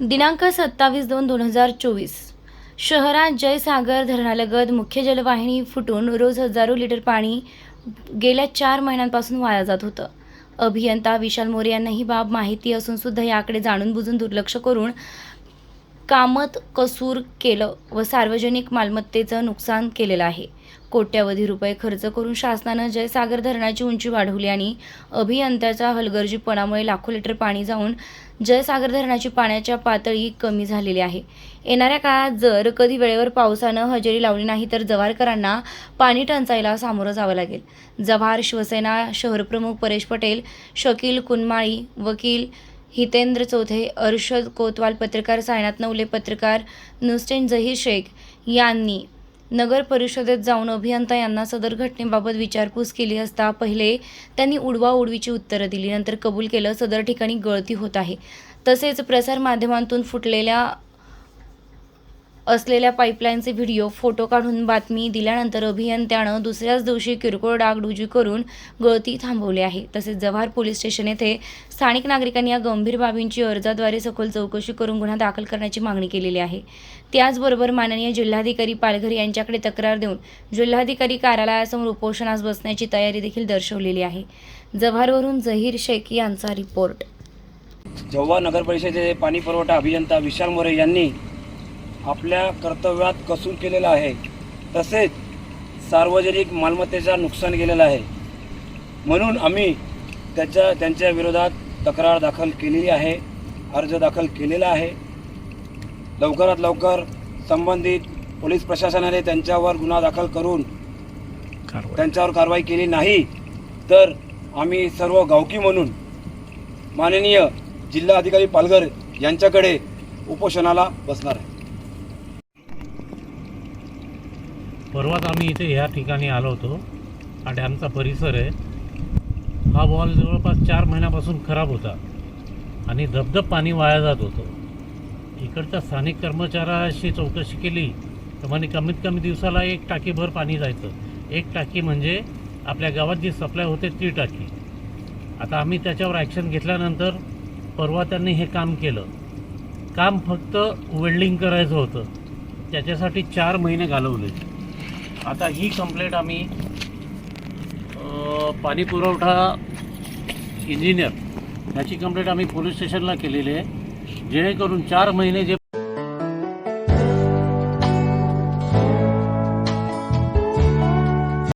दिनांक सत्तावीस दोन दोन हजार चोवीस. शहरात जयसागर धरणालगत मुख्य जलवाहिनी फुटून रोज हजारो लिटर पाणी गेल्या चार महिन्यांपासून वाया जात होतं. अभियंता विशाल मोरे यांना ही बाब माहिती असून सुद्धा याकडे जाणून बुजून दुर्लक्ष करून कामत कसूर केलं व सार्वजनिक मालमत्तेचं नुकसान केलेलं आहे. कोट्यवधी रुपये खर्च करून शासनानं जयसागर धरणाची उंची वाढवली आणि अभियंत्याच्या हलगर्जीपणामुळे लाखो लिटर पाणी जाऊन जयसागर धरणाची पाण्याच्या पातळी कमी झालेली आहे. येणाऱ्या काळात जर कधी वेळेवर पावसानं हजेरी लावली नाही तर जव्हारकरांना पाणी टंचाईला सामोरं जावं लागेल. जव्हार शिवसेना शहरप्रमुख परेश पटेल शकील कुनमाळी वकील हितेंद्र चौथे अर्षद कोतवाल पत्रकार सायनाथ नवले पत्रकार नुस्टेन जहीर शेख यांनी नगर परिषदेत जाऊन अभियंता यांना सदर घटनेबाबत विचारपूस केली असता पहिले त्यांनी उडवाउडवीची उत्तरं दिली नंतर कबूल केलं सदर ठिकाणी गळती होत आहे. तसेच प्रसारमाध्यमांतून फुटलेल्या असलेल्या पाईपलाईनचे व्हिडिओ फोटो काढून बातमी दिल्यानंतर अभियंत्यानं दुसऱ्याच दिवशी किरकोळ डागडुजी करून गळती थांबवली आहे. तसेच जव्हार पोलीस स्टेशन येथे स्थानिक नागरिकांनी या गंभीर बाबींची अर्जाद्वारे सखोल चौकशी करून गुन्हा दाखल करण्याची मागणी केलेली आहे. त्याचबरोबर माननीय जिल्हाधिकारी पालघर यांच्याकडे तक्रार देऊन जिल्हाधिकारी कार्यालयासमोर उपोषणास बसण्याची तयारी देखील दर्शवलेली आहे. जव्हारवरून जहीर शेख यांचा रिपोर्ट. जेव्हा नगर परिषदेचे पाणी पुरवठा अभियंता विशाल मोरे यांनी आपल्या कर्तव्यात कसूर केलेला आहे. तसेच सार्वजनिक मालमत्तेचं नुकसान केलेलं आहे. म्हणून आम्ही त्याच्या त्यांच्या विरोधात तक्रार दाखल केलेली आहे अर्ज दाखल केलेला आहे. लवकरात लवकर संबंधित पोलीस प्रशासनाने त्यांच्यावर गुन्हा दाखल करून त्यांच्यावर कारवाई केली नाही तर आम्ही सर्व गावकी म्हणून माननीय जिल्हाधिकारी पालघर यांच्याकडे उपोषणाला बसणार आहे. परवाच आम्ही इथे ह्या ठिकाणी आलो होतो. हा डॅमचा परिसर आहे. हा बॉल जवळपास चार महिन्यापासून खराब होता. आणि धबधब पाणी वाया जात होतं. इकडच्या स्थानिक कर्मचाऱ्याशी चौकशी केली तर म्हणे कमीत कमी दिवसाला एक टाकीभर पाणी जायचं. एक टाकी म्हणजे आपल्या गावात जी सप्लाय होते ती टाकी. आता आम्ही त्याच्यावर ॲक्शन घेतल्यानंतर परवा त्यांनी हे काम केलं. काम फक्त वेल्डिंग करायचं होतं. त्याच्यासाठी चार महिने घालवले. आता ही कंप्लेंट आम्ही पाणी पुरवठा इंजिनियर याची कंप्लेंट आम्ही पोलीस स्टेशनला केलेली आहे. जेणेकरून चार महिने जे